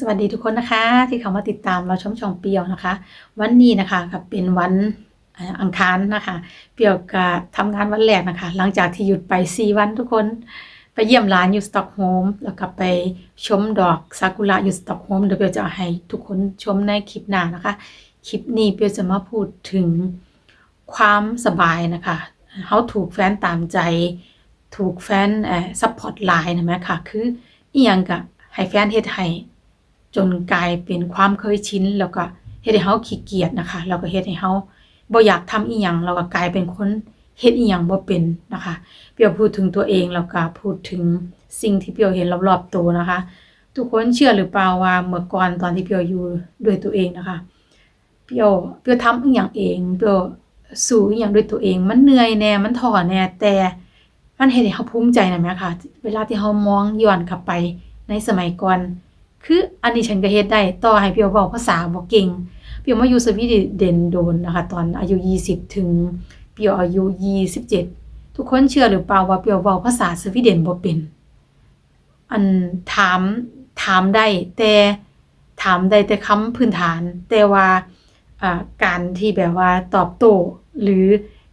สวัสดีทุกคนนะคะ ที่เข้ามาติดตามเราชมช่องเปียวนะคะ วันนี้นะคะกับเป็นวันอังคารนะคะ เปียวก็ทำงานวันแรกนะคะ หลังจากที่หยุดไป 4 วันทุกคนไปเยี่ยมร้านอยู่สต็อกโฮล์มแล้วก็ไปชมดอกซากุระอยู่สต็อกโฮล์มเดี๋ยวเปียวจะให้ทุกคนชมในคลิปหน้านะคะ คลิปนี้เปียวจะมาพูดถึงความสบายนะคะเขาถูกแฟนตามใจ ถูกแฟนเอ่อซัพพอร์ตไลน์นะแมค่ะคืออีหยังก็ให้แฟนเฮ็ดให้ จนกลายเป็นความเคยชินแล้วก็เฮ็ดให้เฮาขี้เกียจนะคะแล้วก็เฮ็ดให้เฮาบ่อยากทำอีหยังแล้วก็กลายเป็นคนเฮ็ดอีหยังบ่เป็นนะคะ เปียวพูดถึงตัวเองแล้วก็พูดถึงสิ่งที่เปียวเห็นรอบๆตัวนะคะ ทุกคนเชื่อหรือเปล่าว่าเมื่อก่อนตอนที่เปียวอยู่ด้วยตัวเองนะคะ เปียวเปียวทำอีหยังเองเปียวสู้อีหยังด้วยตัวเอง มันเหนื่อยแน่มันท้อแน่แต่มันเฮ็ดให้เฮาภูมิใจนะแม่ค่ะ เวลาที่เฮามองย้อนกลับไปในสมัยก่อน คืออันนี้ฉันก็เฮ็ดได้ต่อให้เปียวเว้าภาษาบ่เก่งเปียวมาอยู่สวีเดนโดนนะคะ ตอนอายุ 20 ถึงเปียวอายุ 27 ทุกคนเชื่อหรือเปล่าว่าเปียวเว้าภาษาสวีเดนบ่เป็น อันถามถามได้แต่ถามได้แต่คำพื้นฐาน แต่ว่าอ่าการที่แบบว่าตอบโต้หรือ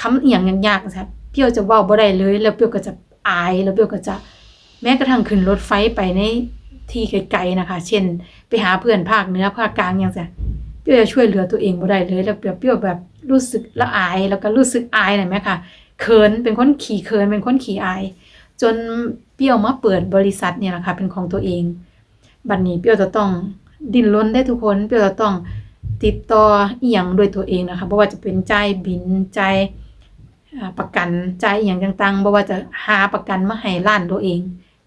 คำอีหยังยากๆนะครับเปียวจะเว้าบ่ได้เลย แล้วเปียวก็จะอายแล้วเปียวก็จะแม้กระทั่งขึ้นรถไฟไปใน ที่ไกลๆนะคะ เช่น ไปหาเพื่อนภาคเหนือภาคกลางอย่างเงี้ยเปรี้ยวจะช่วยเหลือตัวเองบ่ได้เลยแล้วเปรี้ยวเปียวแบบรู้สึกละอายแล้วก็รู้สึกอายหน่ะแม่ค่ะเขินเป็นคนขี้เขินเป็นคนขี้อาย จนเปรี้ยวมาเปิดบริษัทเนี่ยแหละค่ะเป็นของตัวเอง บัดนี้เปรี้ยวจะต้องดิ้นรนได้ทุกคนเปรี้ยวจะต้องติดต่ออีหยังด้วยตัวเองนะคะบ่ว่าจะเป็นใจบินใจประกันใจ่ายอียงต่างๆบ่ว่าจะหาประกันมาให้ร้านตัวเอง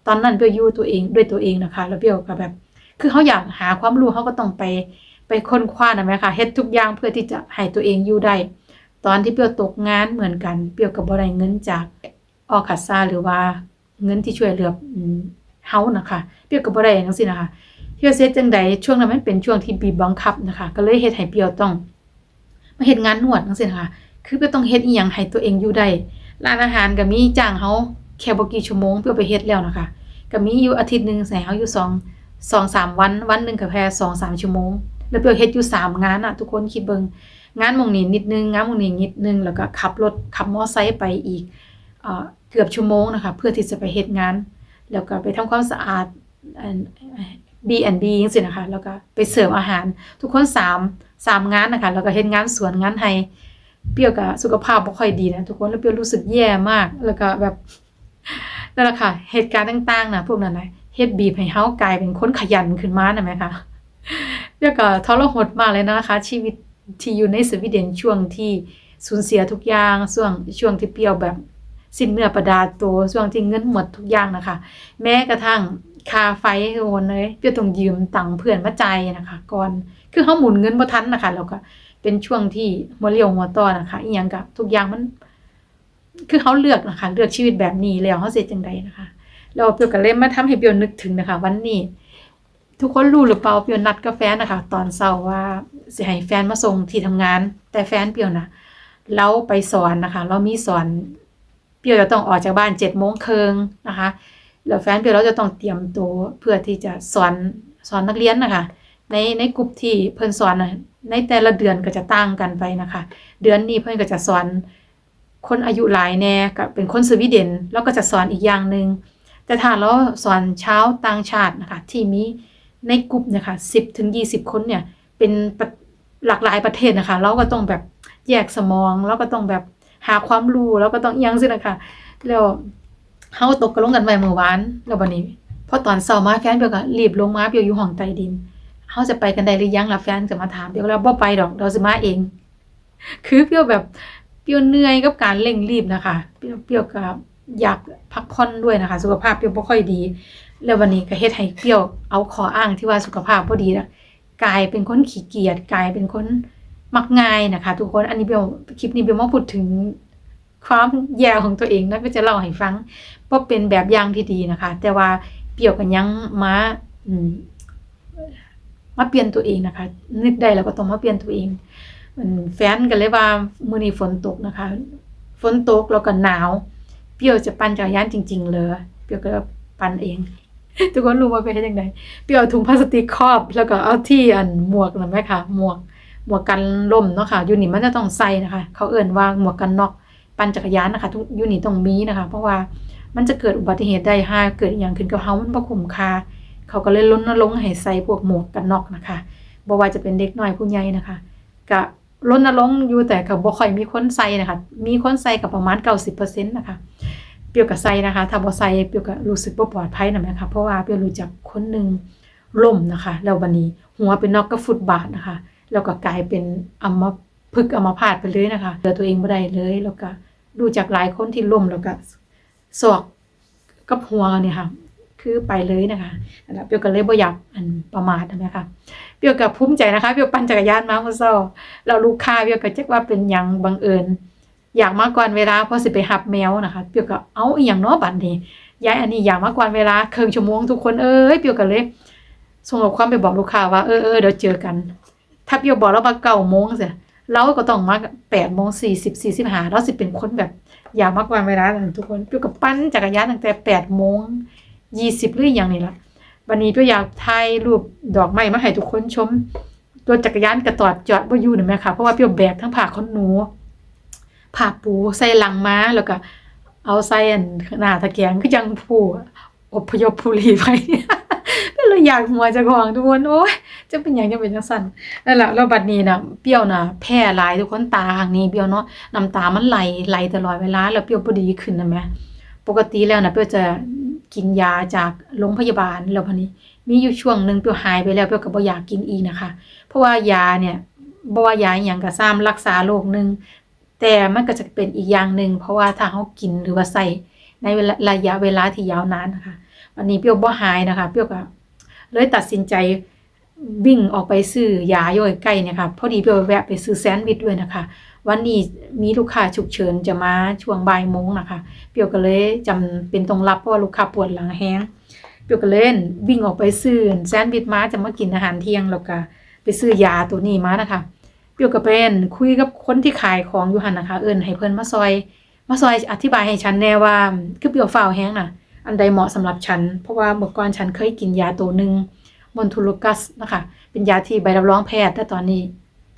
ตอนนั้นเปียวอยู่ตัวเองด้วยตัวเองนะคะ แล้วเปียวก็แบบ คือเขาอยากหาความรู้เขาก็ต้องไปไปค้นคว้านะแม่ค่ะเฮ็ดทุกอย่างเพื่อที่จะให้ตัวเองอยู่ได้ ตอนที่เปียวตกงานเหมือนกัน เปียวก็บ่ได้เงินจากออคัสซาหรือว่าเงินที่ช่วยเหลือเฮานะคะ เปียวก็บ่ได้จังซี่นะคะเปียวเฮ็ดจังใดช่วงนั้นมันเป็นช่วงที่บีบบังคับนะคะ ก็เลยเฮ็ดให้เปียวต้อง มาเฮ็ดงานนวดจังซี่นะคะ คือเปียวต้องเฮ็ดอีหยังให้ตัวเองอยู่ได้ ร้านอาหารก็มีจ้างเฮาแค่บ่กี่ชั่วโมงเปียวไปเฮ็ดแล้วนะคะ ก็มีอยู่อาทิตย์หนึงใส่เฮาอยู่2 2 3วัน วันหนึงก็แค่2 3ชั่วโมง แล้วเปียวเฮ็ดอยู่3งานน่ะ ทุกคนคิดเบิงงานมงนี้นิดนึงงานมงนี้นิดนึง แล้วก็ขับรถขับมอไซค์ไปอีกเอ่อเกือบชั่วโมงนะคะ เพื่อที่จะไปเฮ็ดงาน แล้วก็ไปทำความสะอาดอัน B&B จังซี่นะคะ แล้วก็ไปเสิร์ฟอาหาร ทุกคน3 3งานนะคะ แล้วก็เฮ็ดงานสวนงานไร่เปียวก็สุขภาพบ่ค่อยดีนะทุกคนแล้วเปียวรู้สึกแย่มาก แล้วก็แบบ นั่นแหละค่ะ เหตุการณ์ต่างๆนะพวกนั้นนะเฮ็ดบีบให้เฮากลายเป็นคนขยันขึ้นมานะแม่ค่ะแล้วก็ทรหดมากเลยนะคะ ชีวิตที่อยู่ในสวีเดนช่วงที่สูญเสียทุกอย่างช่วงช่วงที่เปรี้ยวแบบสิ้นเนื้อประดาตัวช่วงที่เงินหมดทุกอย่างนะคะ แม้กระทั่งค่าไฟโอนเลยเปรี้ยวต้องยืมตังค์เพื่อนมาจ่ายนะคะ ก่อนคือเฮาหมุนเงินบ่ทันนะคะแล้วก็เป็นช่วงที่หัวเรียวหัวต่อนะคะอีหยังก็ทุกอย่างมัน คือเขาเลือกนะคะ เลือกชีวิตแบบนี้แล้วเขาเสียจังใดนะคะแล้วเปียวก็เลยมาทำให้เปียวนึกถึงนะคะ วันนี้ ทุกคนรู้หรือเปล่าเปียวนัดกับแฟนนะคะ ตอนเช้าว่าสิให้แฟนมาส่งที่ทำงาน แต่แฟนเปียวนะเราไปสอนนะคะ เรามีสอนเปียวจะต้องออกจากบ้านเจ็ดโมงครึ่งนะคะแล้วแฟนเปียวเราจะต้องเตรียมตัวเพื่อที่จะสอนสอนนักเรียนนะคะในในกลุ่มที่เพิ่นสอนในแต่ละเดือนก็จะต่างกันไปนะคะ เดือนนี้เพิ่นก็จะสอน คนอายุหลายแน่ก็เป็นคนสวีเดนแล้วก็จะสอนอีกอย่างหนึ่งแต่ถ้าเราสอนชาวต่างชาตินะคะที่มีในกลุ่มนะคะ10ถึง20คนเนี่ยเป็นปหลากหลายประเทศนะคะ เราก็ต้องแบบแยกสมองแล้วก็ต้องแบบหาความรู้แล้วก็ต้องอยังสินะคะแล้วเฮาตกกันลงกันไว้เมื่อวานแล้วบัดนี้พอตอนเช้ามาแฟนเปียวก็รีบลงมาเปียวอยู่ห้องใต้ดินเฮาจะไปกันได้หรือยังล่ะแฟนจะมาถามเปียวแล้วบ่ไปดอกเราสิมาเอง คือเปียวแบบ เปรี้ยวเหนื่อยกับการเร่งรีบนะคะ เปรี้ยวเปรี้ยวก็อยากพักผ่อนด้วยนะคะ สุขภาพเปรี้ยวบ่ค่อยดี แล้ววันนี้ก็เฮ็ดให้เปรี้ยวเอาขออ้างที่ว่าสุขภาพบ่ดีนะกลายเป็นคนขี้เกียจกลายเป็นคนมักง่ายนะคะ ทุกคนอันนี้เปรี้ยวคลิปนี้เปรี้ยวมาพูดถึงความแย่ของตัวเองนะเปียวจะเล่าให้ฟังเพราะเป็นแบบอย่างที่ดีนะคะ แต่ว่าเปรี้ยวก็ยังมาอืมมาเปลี่ยนตัวเองนะคะ นึกได้แล้วก็ต้องมาเปลี่ยนตัวเอง แฟนกันเลยว่ามื้อนี้ฝนตกนะคะ ฝนตกแล้วก็หนาว เปรี้ยวจะปั่นจักรยานจริง ๆ เลย เปรี้ยวก็ปั่นเอง ทุกคนรู้ว่าเป็นยังไงเปียวเอาถุงพลาสติกครอบ แล้วก็เอาที่อันหมวกนั่นไหมคะหมวกหมวกกันลมเนาะค่ะยูนี่มันจะต้องใส่นะคะ เขาเอิ่นว่าหมวกกันน็อกปั่นจักรยานนะคะทุกยูนี่ต้องมีนะคะ เพราะว่ามันจะเกิดอุบัติเหตุได้ห้าเกิดอย่างขึ้นกับเฮามันบ่คุ้มค่าเขาก็เลยลดลงให้ใส่พวกหมวกกันน็อกนะคะบ่ว่าจะเป็นเด็กน้อยผู้ใหญ่นะคะ ก็ ลดลงค์อยู่แต่ก็บ่ค่อยมีคนใส่นะคะ มีคนใส่กับประมาณ90%นะคะ เปียวกับไซนะคะ ถ้าบ่ไซเปียวก็รู้สึกบ่ปลอดภัยนะแม่ค่ะเพราะว่าเปียวรู้จักคนหนึ่งล่มนะคะ แล้ววันนี้หัวเป็นนอกกับฟุตบาทนะคะ แล้วก็กลายเป็นอัมพฤกอัมพาตไปเลยนะคะเหลือตัวเองบ่ได้เลย แล้วก็ดูจากหลายคนที่ล่มแล้วก็ศอกกับหัวเนี่ยค่ะ คือไปเลยนะคะนั่นล่ะเปียวก็เลยบ่อยากอันประมาทนะแม่ค่ะเปียวก็ภูมิใจนะคะเปียวปั่นจักรยานมาเมื่อเช้าแล้วลูกค้าเปียวก็จักว่าเป็นหยังบังเอิญอยากมาก่อนเวลาเพอสิไปหับแมวนะคะ เปียวก็เอาอีหยังเนาะบัดนี้ยายอันนี้อยากมาก่อนเวลาครึ่งชั่วโมงทุกคนเอ้ยเปียวก็เลยส่งข้อความไปบอกลูกค้าว่าเออเออเดี๋ยวเจอกัน ถ้าเปียวบอกแล้วว่าเก้าโมงเสียเราก็ต้องมาแปดโมงสี่สิบสี่สิบห้าเราสิเป็นคนแบบ อยากมาก่อนเวลาทุกคนเปียวกับปั้นจักรยานตั้งแต่แปดโมง ยี่สิบหรืออย่างนี้ละวันนี้เปียวอยากถ่ายรูปดอกไม้มาให้ทุกคนชมตัวจักรยานกระตอดจอดบ่อยู่นะแม่ค่ะ เพราะว่าเปียวแบกทั้งผ้าขนหนูผ้าปูใส่หลังม้าแล้วก็ เอาใส่อันหน้าตะแกรงคือจังผู้อพยพผู้ลี้ภัยก็เลยอยากหัวจะของทุกคนโอ้ยจะเป็นหยังจะเป็นจังซั่นนั่นแหละแล้วบัดนี้นะเปรี้ยวนะแพ้หลายทุกคนตาข้างนี้เปรี้ยวเนาะน้ำตามันไหลไหลตลอดเวลาแล้วเปรี้ยวบ่ดีขึ้นนะแม่ปกติแล้วนะเปรี้ยวจะ กินยาจากโรงพยาบาลแล้วพันนี้ มีอยู่ช่วงหนึ่งเปี้ยวหายไปแล้วเปี้ยวก็บ่อยากกินอีกนะคะ เพราะว่ายาเนี่ยบ่ว่ายาอหยังก็ซ้ำรักษาโรคหนึ่งแต่มันก็จะเป็นอีกอย่างหนึ่งเพราะว่าถ้าเขากินหรือว่าใส่ในระยะเวลาที่ยาวนานนะคะ วันนี้เปี้ยวบ่หายนะคะ เปี้ยวก็เลยตัดสินใจวิ่งออกไปซื้อยาย่อยใกล้เนี่ยค่ะพอดีเปี้ยวแวะไปซื้อแซนด์วิชด้วยนะคะ วันนี้มีลูกค้าฉุกเฉินจะมาช่วงบ่ายโมงนะคะเปียวก็เลยจำเป็นต้องรับเพราะว่าลูกค้าปวดหลังแห้งเปียวก็เล่นวิ่งออกไปซื้อแซนด์วิชมาจะมากินอาหารเที่ยงแล้วก็ไปซื้อยาตัวนี้มานะคะเปียวกับเป็นคุยกับคนที่ขายของอยู่หันนะคะ เอิ้นให้เพิ่นมาซอย มาซอยอธิบายให้ฉันแน่ว่าคือเปียวฝ้าแห้งน่ะ อันใดเหมาะสำหรับฉัน เพราะว่าเมื่อก่อนฉันเคยกินยาตัวหนึ่งมอนทูลูกัสนะคะ เป็นยาที่ใบรับรองแพทย์แต่ตอนนี้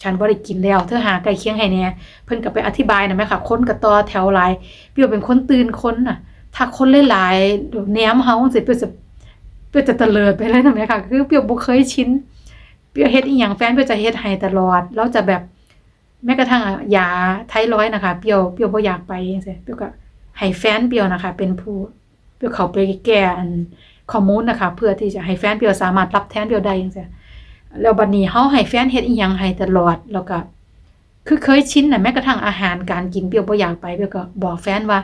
ฉันบ่ได้กินแล้วเธอหาใกล้เคียงให้แน่เพิ่นก็ไปอธิบายนะแม่ค่ะคนก็ต่อแถวหลายเปียวเป็นคนตื่นคนน่ะ ถ้าคนหลายๆเดี๋ยวแหนมเฮาสิเปียวจะเปียวจะเลิดไปเลยนะแม่ค่ะ คือเปียวบ่เคยชินเปียวเฮ็ดอีหยังแฟนเปียวจะเฮ็ดให้ตลอดแล้วจะแบบแม้กระทั่งยาไทรอยนะคะ เปียวเปียวบ่อยากไปจังซี่เปียวก็ให้แฟนเปียวนะคะ เป็นผู้เปียวเขาไปแก้อันข้อมูลนะคะ เพื่อที่จะให้แฟนเปียวสามารถรับแทนเปียวได้จังซี่ แล้วบัดนี้เฮาให้แฟนเฮ็ดอีหยังให้ตลอดแล้วก็คือเคยชินน่ะแม้กระทั่งอาหารการกินเปียวบ่อยากไปเปียวก็บอกแฟนว่า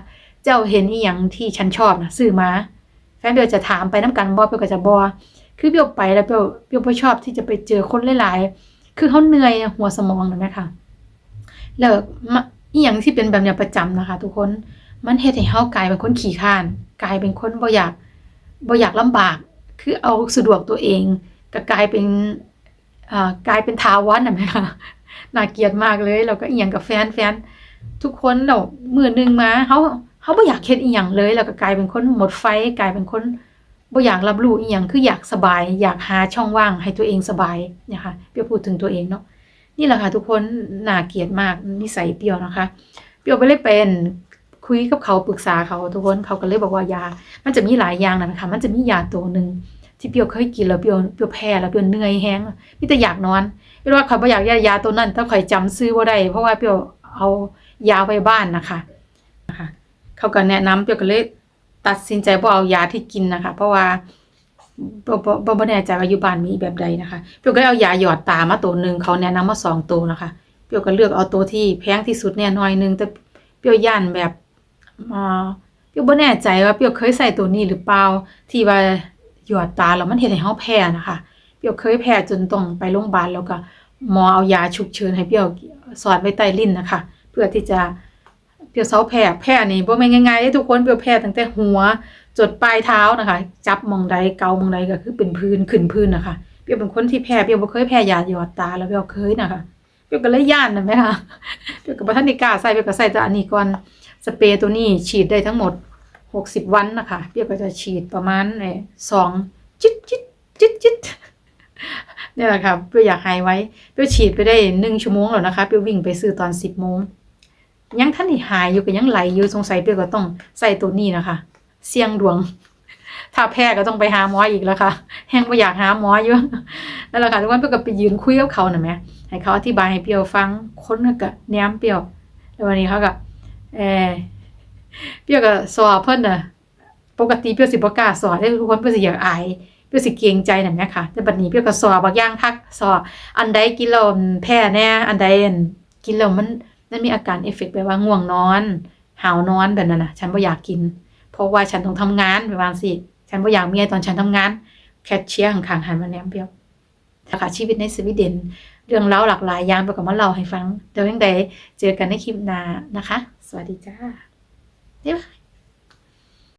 เจ้าเห็นอีหยังที่ฉันชอบนะซื้อมา แฟนเปียวจะถามไปนํกันบ่เปียวก็จะบ่คือเปียวไปแล้วเปียวเปียวบ่ชอบที่จะไปเจอคนหลายๆคือเขาเหนื่อยหัวสมองนะแม่ค่ะแล้วอีหยังที่เป็นแบบเนี้ยประจำนะคะ ทุกคนมันเฮ็ดให้เฮากลายเป็นคนขี้คร้าน กลายเป็นคนบ่อยากบ่อยากลำบาก คือเอาสะดวกตัวเองก็กลายเป็น กลายเป็นทาวรน่ะแม่ค่ะน่าเกลียดมากเลยแล้วก็อียงกับแฟนแฟนทุกคนแล้วมื้อหนึงมาเฮาเฮาบ่อยากเฮ็ดอีหยังเลย แล้วก็กลายเป็นคนหมดไฟ กลายเป็นคนบ่อยากรับรู้อีหยังคืออยากสบาย อยากหาช่องว่างให้ตัวเองสบายนี่ยค่ะเปียวพูดถึงตัวเองเนาะนี่แหละค่ะทุกคนน่าเกลียดมากนิสัยเปรียวนะคะ เปียวไปเลยเป็นคุยกับเขาปรึกษาเขาทุกคนเขาก็เลยบอกว่ายา มันจะมีหลายอย่างนะคะมันจะมียาตัวหนึ่ง ที่เปียวเคยกินแล้วเปียวเปียวแพ้แล้วเปียวเหนื่อยแฮงมีแต่อยากนอนเปรียวว่าเขาบ่อยากยายาตัวนั้นถ้าข่อยจำซื้อบ่ได้เพราะว่าเปียวเอายาไว้บ้านนะคะนะคะเขาก็แนะนำเปียวก็เลยตัดสินใจบ่เอายาที่กินนะคะ เพราะว่าบ่บ่บ่แน่ใจว่าอยู่บ้านมีแบบใดนะคะเปียวก็เอายาหยอดตามาตัวหนึ่งเขาแนะนำมาสองตัวนะคะเปียวก็เลือกเอาตัวที่แพงที่สุดแน่หน่อยหนึงแต่เปียวย่านแบบอ่าเปียวบ่แน่ใจว่าเปียวเคยใส่ตัวนี้หรือเปล่าที่ว่า หยอดตาแล้วมันเฮ็ดให้เฮาแพ้นะคะเปียวเคยแพ้จนต้องไปโรงพยาบาลแล้วก็หมอเอายาฉุกเฉินให้เปียวสอดไว้ใต้ลิ้นนะคะ เพื่อที่จะเปียวเซาแพ้แพ้นี่บ่แม่นง่ายๆเด้ทุกคนเปียวแพ้ตั้งแต่หัวจดปลายเท้านะคะ จับมองใดเกามองใดก็คือเป็นพื้นขึ้นพื้นนะคะเปียวเป็นคนที่แพ้เปียวบ่เคยแพ้ยาหยอดตาแล้วเปียวเคยนะคะเปียวก็เลยย่านนะแม่ค่ะเปียวก็บ่ทันได้กล้าใส่เปียวก็ใส่แต่อันนี้ก่อนสเปรย์ตัวนี้ฉีดได้ทั้งหมด 60วันนะคะเปียวก็จะฉีดประมาณเอ่อ2จิ๊ดจิ๊ดจิ๊ดจิ๊ดเนี่แหละค่ะเปียวอยากหายไว้เปียวฉีดไปได้หนึ่งชั่วโมงแล้วนะคะเปียววิ่งไปซื้อตอนสิบโมงยังท่านี่หายอยู่ก็ยังไหลอยู่สงสัยเปียวก็ต้องใส่ตัวนี้นะคะ เสี่ยงดวง ถ้าแพ้ก็ต้องไปหาหมออีกแล้วค่ะแห้งไม่อยากหาหมออยู่นั่นแหละค่ะทุกวันเปียก็ไปยืนคุยกับเขาหน่อยไหมให้เขาอธิบายให้เปียวฟังค้นก็แนมเปียวแล้ววันนี้เขาก็เออ เปียวก็สอบเพิ่นน่ะ ปกติเปียวสิบ่กล้าสอนได้ทุกคนเปียวสิอยากอายเปียวสิเกรงใจนั่นแหละค่ะ แต่บัดนี้เปียวก็สอบบางอย่างทักสออันใดกินแล้วแพ้แน่ อันใดกินแล้วมันมันมีอาการเอฟเฟกต์แบบว่าง่วงนอน หาวนอนแบบนั้นน่ะ ฉันบ่อยากกิน เพราะว่าฉันต้องทำงานไปว่าสิฉันบ่อยากเมียตอนฉันทำงาน แคชเชียร์ข้างๆหันมาแนมเปียวค่ะชีวิตในสวีเดนเรื่องเล่าหลากหลายอย่างเปียวก็มาเล่าให้ฟัง เดี๋ยวยังไดเจอกันในคลิปหน้านะคะ สวัสดีจ้า บ๊ายบาย